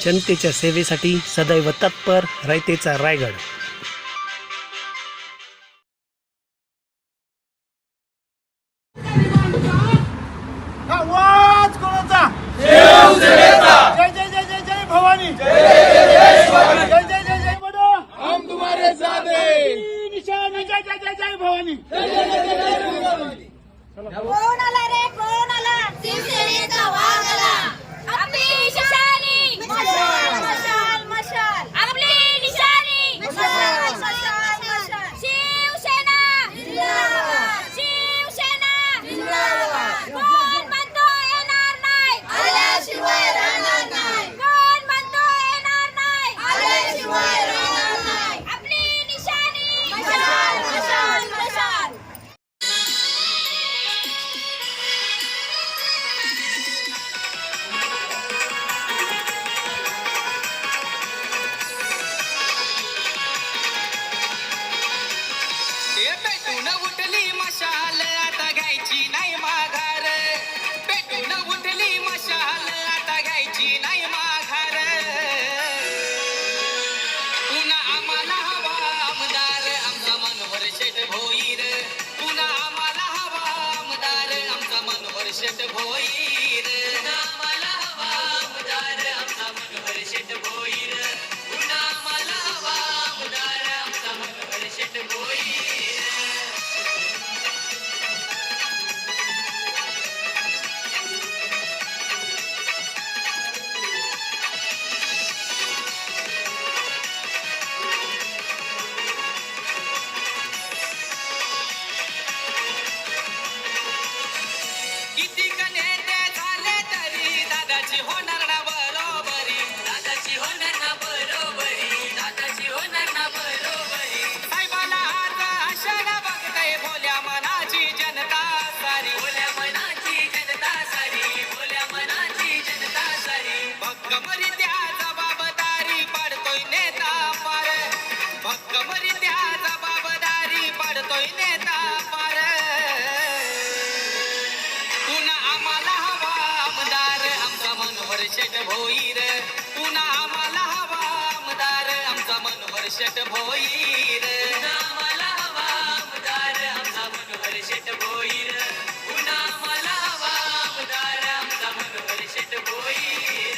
जनतेच्या सेवेसाठी सदैव तत्पर रायतेचा रायगड कोण आला रे कोण आला शिवसेनेचा Hindi शेट भोईर. पुन्हा आम्हाला हवा आमदार आमचा मनोहर शेट भोईर. आम्हाला हवा शेट भोईर. शेट भोईर.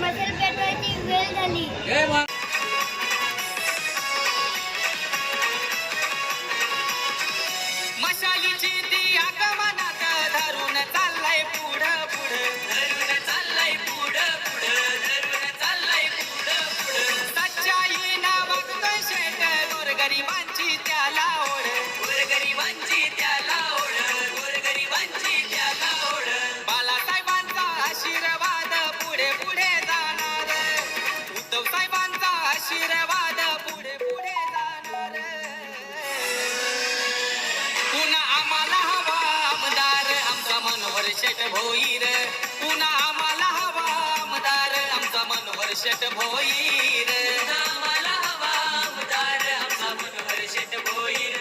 मसल पेटवायची वेळ झाली. भोईर. पुन्हा आम्हाला हवा आमदार आमचा मन वर्षट भोईर. आम्हाला हवा आमदार मन वर्षट भोईर.